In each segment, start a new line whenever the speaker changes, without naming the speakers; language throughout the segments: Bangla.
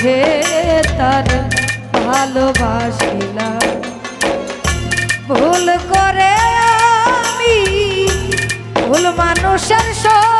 বুঝে তার ভালোবাসিলাম ভুল করে আমি ভুল মানুষের সঙ্গে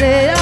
রে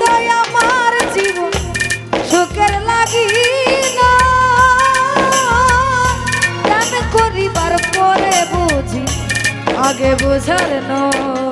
তাই আমার জীবন সুখের লাগি না করিবার পরে বুঝি আগে বুঝার নয়।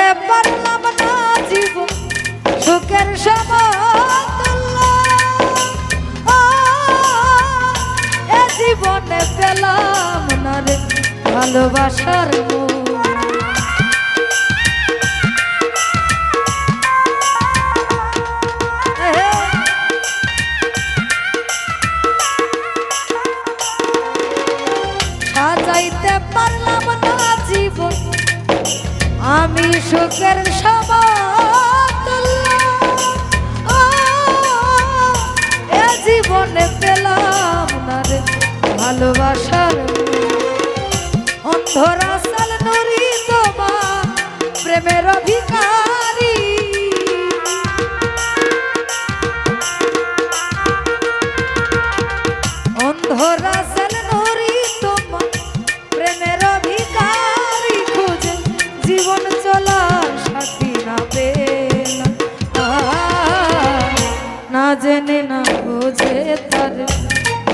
হইতে পারলাম না জীবন সুখের সমতুল্য এ জীবনে পেলাম না রে ভালোবাসার মূল। আমি সুখের সমতল্য এ জীবনে পেলাম না রে ভালোবাসার অন্ধরা।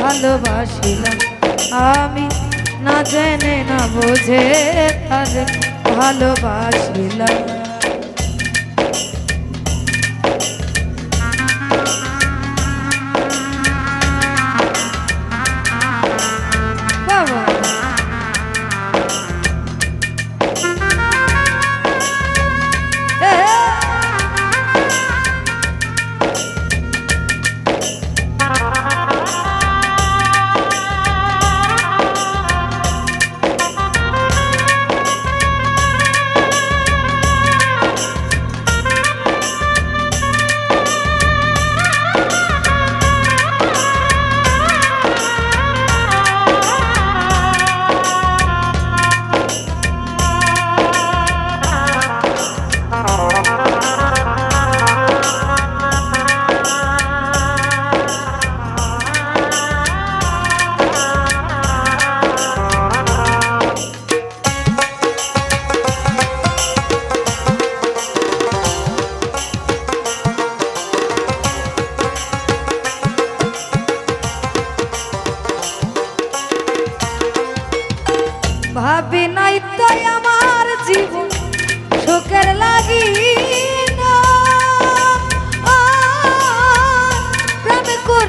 ভালোবাসিলাম। আমি না জেনে না বোঝে তাদের ভালোবাসিলাম।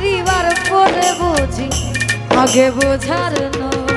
পরিবার পরে বুঝি আগে বোঝার নয়।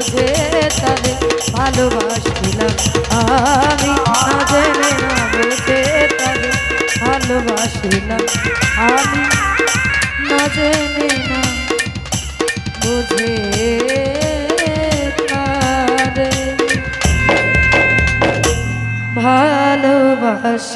বুঝে তারে ভালোবাসিলাম। আমি না জেনে না বুঝে তারে ভালোবাসিলাম। আমি না জেনে না বুঝে ভালোবাসিলাম।